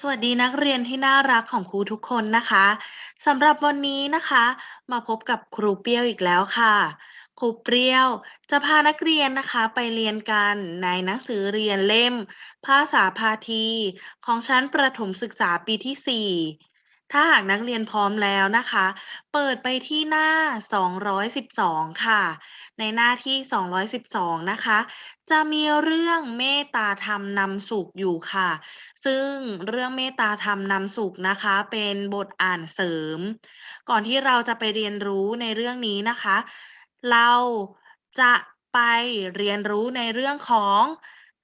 สวัสดีนักเรียนที่น่ารักของครูทุกคนนะคะสำหรับวันนี้นะคะ มาพบกับครูเปรี้ยวอีกแล้วค่ะ ครูเปรี้ยวจะพานักเรียนนะคะไปเรียนกันในหนังสือเรียนเล่ม ภาษาพาทีของชั้นประถมศึกษาปีที่ 4 ถ้าหากนักเรียนพร้อมแล้วนะคะ เปิดไปที่หน้า 212 ค่ะ ในหน้าที่ 212 นะคะ จะมีเรื่องเมตตาธรรมนำสุขอยู่ค่ะ ซึ่งเรื่องเมตตาธรรมนำสุขนะคะ เป็นบทอ่านเสริม ก่อนที่เราจะไปเรียนรู้ในเรื่องนี้นะคะ เราจะไปเรียนรู้ในเรื่องของ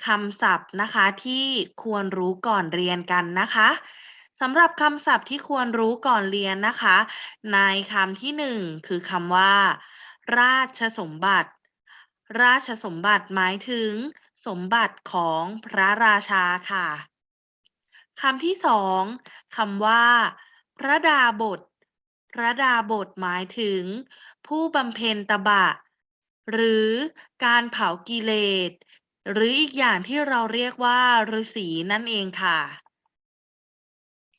คำศัพท์นะคะที่ควรรู้ก่อนเรียนกันนะคะสำหรับคำศัพท์ที่ควรรู้ก่อนเรียนนะคะ ในคำที่หนึ่งคือคำว่า ราชสมบัติ ราชสมบัติหมายถึง สมบัติของพระราชาค่ะคำที่สองคำว่า พระดาบท พระดาบทหมายถึง ผู้บำเพ็ญตบะ หรือการเผากิเลส หรืออีกอย่างที่เราเรียกว่าฤาษีนั่นเองค่ะ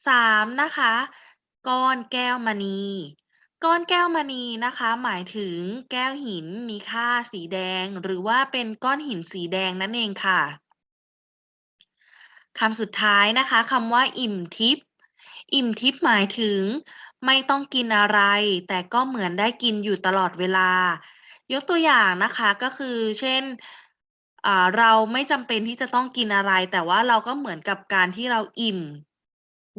สามนะคะ ก้อนแก้วมณี ก้อนแก้วมณีนะคะ หมายถึงแก้วหินมีค่าสีแดง หรือว่าเป็นก้อนหินสีแดงนั่นเองค่ะคำสุดท้ายนะคะคำว่าอิ่มทิพย์อิ่มทิพย์หมายถึง ไม่ต้องกินอะไร แต่ก็เหมือนได้กินอยู่ตลอดเวลา ยกตัวอย่างนะคะก็คือเช่นเราไม่จำเป็นที่จะต้องกินอะไร แต่ว่าเราก็เหมือนกับการที่เราอิ่ม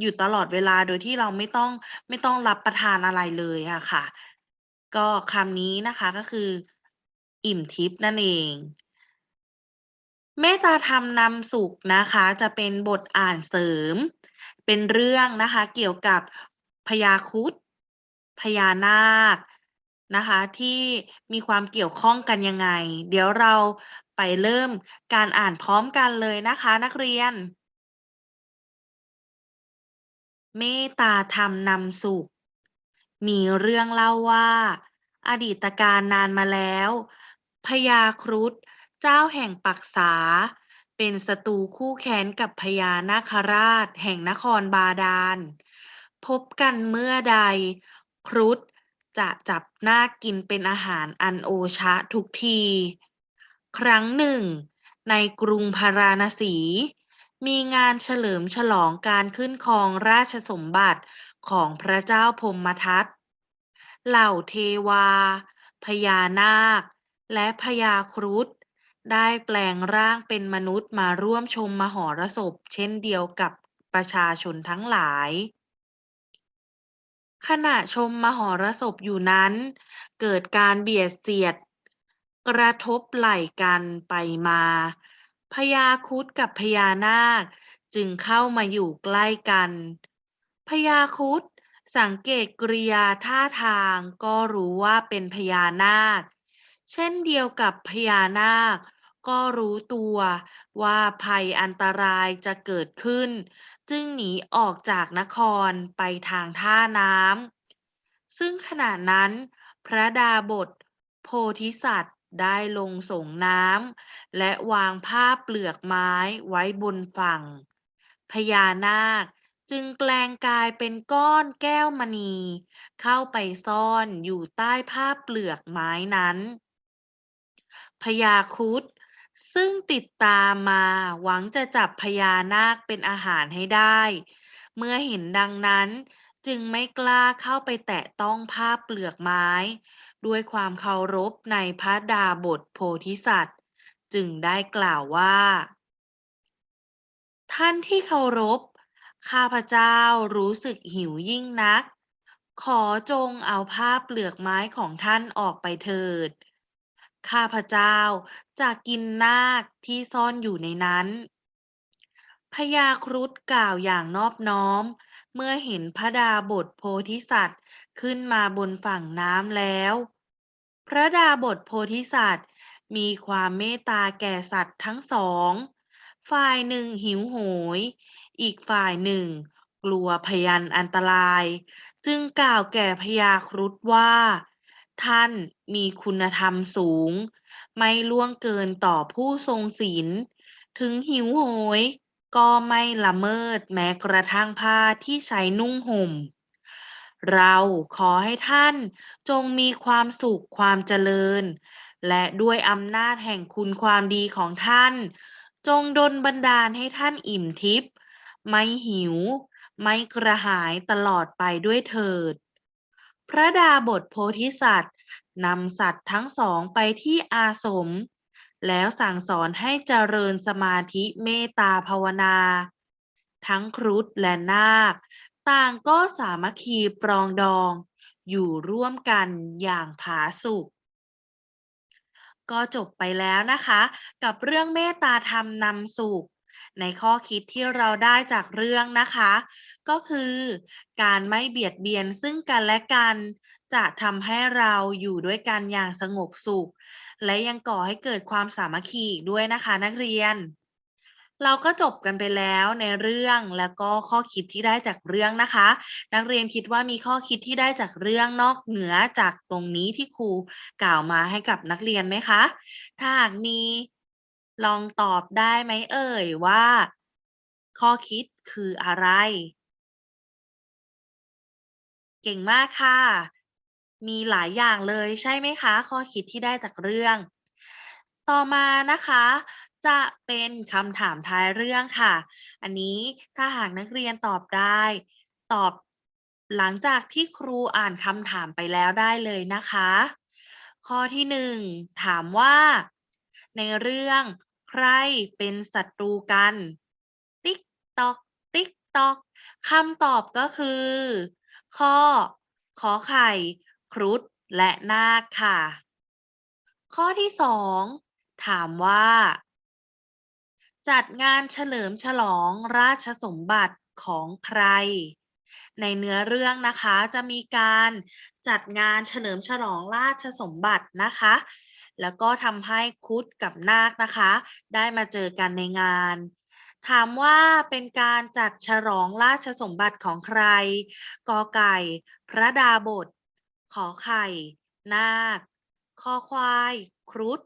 อยู่ตลอดเวลาโดยที่เราไม่ต้องไม่ต้องรับประทานอะไรเลยอะค่ะ ก็คำนี้นะคะก็คือ อิ่มทิพย์นั่นเองเมตตาธรรมนำสุขนะคะ จะเป็นบทอ่านเสริม เป็นเรื่องนะคะ เกี่ยวกับพญาครุฑพญานาคนะคะ ที่มีความเกี่ยวข้องกันยังไง เดี๋ยวเราไปเริ่มการอ่านพร้อมกันเลยนะคะ นักเรียน เมตตาธรรมนำสุข มีเรื่องเล่าว่า อดีตการนานมาแล้วพญาครุฑเจ้าแห่งปักษา เป็นศัตรูคู่แค้นกับพญานาคราชแห่งนครบาดาล พบกันเมื่อใด ครุฑจะจับนาคกินเป็นอาหารอันโอชะทุกที ครั้งหนึ่ง ในกรุงพาราณสี มีงานเฉลิมฉลองการขึ้นครองราชสมบัติของพระเจ้าพมทัตเหล่าเทวา พญานาค และพญาครุฑได้แปลงร่างเป็นมนุษย์มาร่วมชมมหรสพ เช่นเดียวกับประชาชนทั้งหลาย ขณะชมมหรสพอยู่นั้น เกิดการเบียดเสียด กระทบไหล่กันไปมา พญาครุฑกับพญานาค จึงเข้ามาอยู่ใกล้กัน พญาครุฑสังเกตกริยาท่าทางก็รู้ว่าเป็นพญานาค เช่นเดียวกับพญานาค ก็รู้ตัวว่าภัยอันตรายจะเกิดขึ้น จึงหนีออกจากนครไปทางท่าน้ำซึ่งขณะนั้น พระดาบท โพธิสัตว์ ได้ลงส่งน้ำและวางผ้าเปลือกไม้ไว้บนฝั่ง พญานาคจึงแปลงกายเป็นก้อนแก้วมณี เข้าไปซ่อนอยู่ใต้ผ้าเปลือกไม้นั้นพญาครุฑซึ่งติดตามมาหวังจะจับพญานาคเป็นอาหารให้ได้ เมื่อเห็นดังนั้นจึงไม่กล้าเข้าไปแตะต้องผ้าเปลือกไม้ ด้วยความเคารพในพระดาบทโพธิสัตว์ จึงได้กล่าวว่า ท่านที่เคารพ ข้าพเจ้ารู้สึกหิวยิ่งนัก ขอจงเอาผ้าเปลือกไม้ของท่านออกไปเถิด ข้าพเจ้าจะกินนาคที่ซ่อนอยู่ในนั้นพญาครุฑกล่าวอย่างนอบน้อม เมื่อเห็นพระดาบทโพธิสัตว์ขึ้นมาบนฝั่งน้ำแล้ว พระดาบทโพธิสัตว์ มีความเมตตาแก่สัตว์ทั้งสอง ฝ่ายหนึ่งหิวโหย อีกฝ่ายหนึ่ง กลัวพยันอันตราย จึงกล่าวแก่พญาครุฑว่า ท่านมีคุณธรรมสูง ไม่ล่วงเกินต่อผู้ทรงศีล ถึงหิวโหย ก็ไม่ละเมิดแม้กระทั่งผ้าที่ใช้นุ่งห่ม เราขอให้ท่านจงมีความสุขความเจริญ และด้วยอำนาจแห่งคุณความดีของท่าน จงดลบันดาลให้ท่านอิ่มทิพย์ไม่หิว ไม่กระหายตลอดไปด้วยเถิด พระดาบทโพธิสัตว์นำสัตว์ทั้งสองไปที่อาสม แล้วสั่งสอนให้เจริญสมาธิเมตตาภาวนา ทั้งครุฑและนาค ต่างก็สามัคคีปรองดอง อยู่ร่วมกันอย่างผาสุกก็จบไปแล้วนะคะ กับเรื่องเมตตาธรรมนำสุข ในข้อคิดที่เราได้จากเรื่องนะคะ ก็คือ การไม่เบียดเบียนซึ่งกันและกัน จะทำให้เราอยู่ด้วยกันอย่างสงบสุข และยังก่อให้เกิดความสามัคคีอีกด้วยนะคะนักเรียน เราก็จบกันไปแล้วในเรื่องแล้วก็ข้อคิดที่ได้จากเรื่องนะคะ นักเรียนคิดว่ามีข้อคิดที่ได้จากเรื่องนอกเหนือจากตรงนี้ที่ครูกล่าวมาให้กับนักเรียนไหมคะ ถ้าหากมีลองตอบได้ไหมเอ่ยว่า ข้อคิดคืออะไร เก่งมากค่ะ มีหลายอย่างเลยใช่ไหมคะ ข้อคิดที่ได้จากเรื่อง ต่อมานะคะ จะเป็นคำถามท้ายเรื่องค่ะ อันนี้ถ้าหากนักเรียนตอบได้ ตอบหลังจากที่ครูอ่านคำถามไปแล้วได้เลยนะคะ ข้อที่หนึ่งถามว่า ในเรื่องใครเป็นศัตรูกัน ติ๊กตอก ติ๊กตอกคำตอบก็คือ ข้อ ขอไข่ ครุฑและนาคค่ะ ข้อที่สองถามว่า จัดงานเฉลิมฉลองราชสมบัติของใคร ในเนื้อเรื่องนะคะจะมีการจัดงานเฉลิมฉลองราชสมบัตินะคะ แล้วก็ทำให้คุดกับนาคนะคะ ได้มาเจอกันในงาน ถามว่าเป็นการจัดฉลองราชสมบัติของใครกอไก่ พระดาบท ขอไข่ นาคคอควาย ครุฑ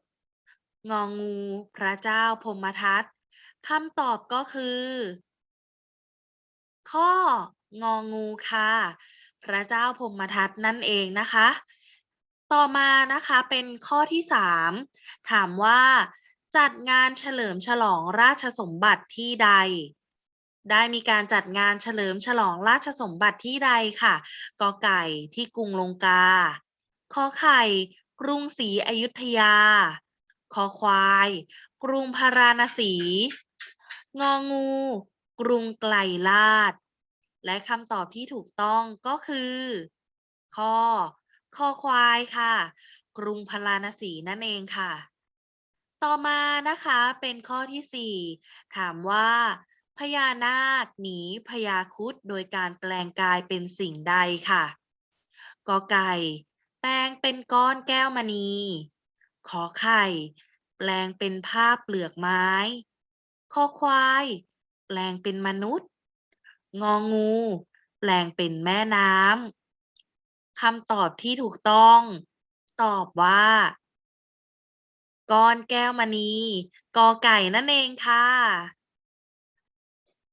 งองู พระเจ้าพมทัต คำตอบก็คือ ข้ององูค่ะ พระเจ้าพมทัตนั่นเองนะคะ ต่อมานะคะเป็นข้อที่สามถามว่าจัดงานเฉลิมฉลองราชสมบัติที่ใด ได้มีการจัดงานเฉลิมฉลองราชสมบัติที่ใดค่ะกอไก่ที่กรุงลงกาขอไข่กรุงศรีอยุธยา คอควาย กรุงพาราณสี งองู กรุงไกลลาด และคำตอบที่ถูกต้องก็คือข้อคอควายค่ะ กรุงพาราณสีนั่นเองค่ะ ต่อมานะคะเป็นข้อที่สี่ถามว่าพญานาคหนีพญาครุดโดยการแปลงกายเป็นสิ่งใดค่ะกอไก่ แปลงเป็นก้อนแก้วมณี ขอไข่ แปลงเป็นผ้าเปลือกไม้ คอควาย แปลงเป็นมนุษย์ งองู แปลงเป็นแม่น้ำคำตอบที่ถูกต้อง ตอบว่าก้อนแก้วมณีกอไก่นั่นเองค่ะ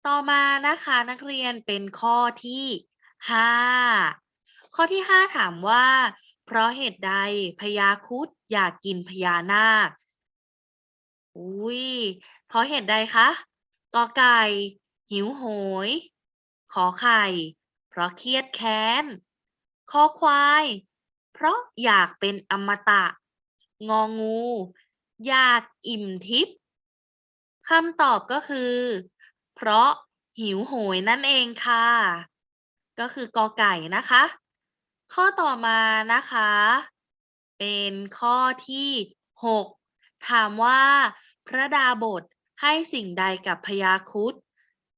ต่อมานะคะนักเรียนเป็นข้อที่ห้าข้อที่ห้าถามว่า เพราะเหตุใดพญาครุฑอยากกินพญานาค อุ้ยเพราะเหตุใดคะกอไก่ หิวโหย ขอไข่ เพราะเครียดแค้นคอควาย เพราะอยากเป็นอมตะ งองู อยากอิ่มทิพย์คำตอบก็คือ เพราะหิวโหยนั่นเองค่ะ ก็คือกอไก่นะคะ ข้อต่อมานะคะ เป็นข้อที่หกถามว่า พระดาบทให้สิ่งใดกับพญาครุฑ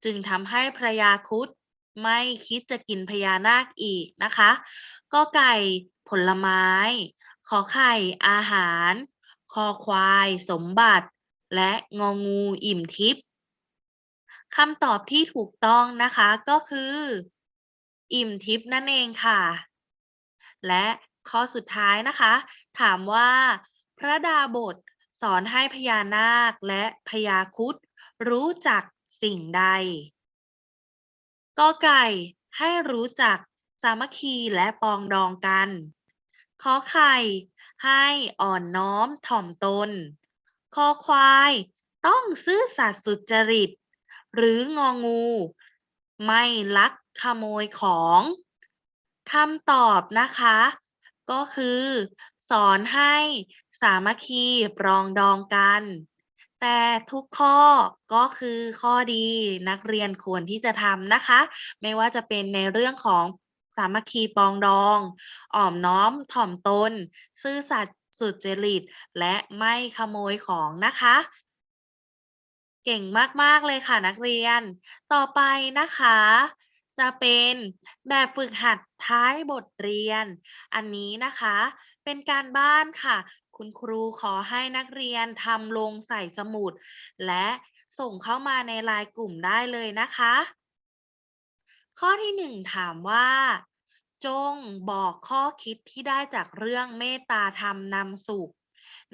จึงทำให้พญาครุฑไม่คิดจะกินพญานาคอีกนะคะก็ไก่ผลไม้ ขอไข่อาหาร คอควายสมบัติ และงองูอิ่มทิพย์คำตอบที่ถูกต้องนะคะก็คือ อิ่มทิพย์นั่นเองค่ะ และข้อสุดท้ายนะคะ ถามว่า พระดาบท สอนให้พญานาคและพญาครุฑรู้จักสิ่งใดกอไก่ให้รู้จักสามัคคีและปองดองกันขอไข่ให้อ่อนน้อมถ่อมตนคอควายต้องซื่อสัตย์สุจริต หรืององู ไม่ลักขโมยของคำตอบนะคะ ก็คือ สอนให้สามัคคีปรองดองกัน แต่ทุกข้อก็คือข้อดีนักเรียนควรที่จะทำนะคะ ไม่ว่าจะเป็นในเรื่องของสามัคคีปรองดอง อ่อมน้อมถ่อมตน ซื่อสัตย์สุจริต และไม่ขโมยของนะคะ เก่งมาก ๆ เลยค่ะนักเรียน ต่อไปนะคะ จะเป็นแบบฝึกหัดท้ายบทเรียน อันนี้นะคะ เป็นการบ้านค่ะ คุณครูขอให้นักเรียนทำลงใส่สมุด และส่งเข้ามาในไลน์กลุ่มได้เลยนะคะ ข้อที่หนึ่งถามว่า จงบอกข้อคิดที่ได้จากเรื่องเมตตาธรรมนำสุข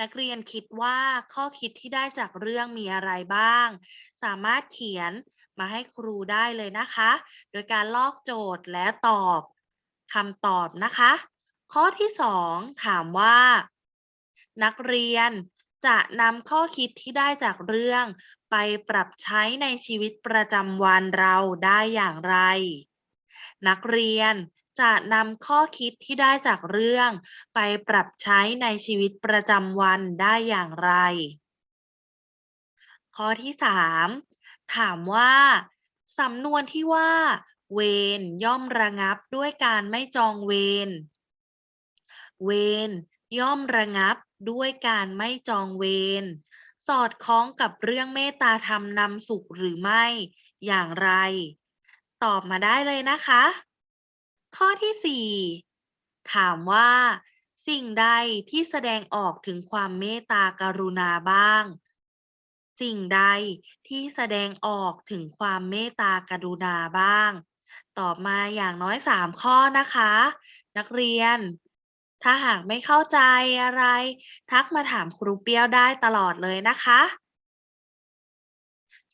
นักเรียนคิดว่าข้อคิดที่ได้จากเรื่องมีอะไรบ้าง สามารถเขียนมาให้ครูได้เลยนะคะ โดยการลอกโจทย์และตอบคำตอบนะคะ ข้อที่สองถามว่า นักเรียนจะนำข้อคิดที่ได้จากเรื่องไปปรับใช้ในชีวิตประจำวันเราได้อย่างไร นักเรียนจะนำข้อคิดที่ได้จากเรื่อง ไปปรับใช้ในชีวิตประจำวันได้อย่างไร ข้อที่สามถามว่าสำนวนที่ว่า เวรย่อมระงับด้วยการไม่จองเวร เวรย่อมระงับด้วยการไม่จองเวรสอดคล้องกับเรื่องเมตตาธรรมนำสุขหรือไม่อย่างไร ตอบมาได้เลยนะคะ ข้อที่สี่ถามว่า สิ่งใดที่แสดงออกถึงความเมตตากรุณาบ้าง สิ่งใดที่แสดงออกถึงความเมตตากรุณาบ้าง ตอบมาอย่างน้อยสามข้อนะคะ นักเรียน ถ้าหากไม่เข้าใจอะไร ทักมาถามครูเปียวได้ตลอดเลยนะคะ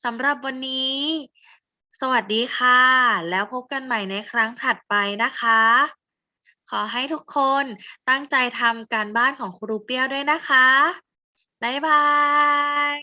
สำหรับวันนี้ สวัสดีค่ะ แล้วพบกันใหม่ในครั้งถัดไปนะคะ ขอให้ทุกคนตั้งใจทำการบ้านของครูเปียวด้วยนะคะ บ๊ายบาย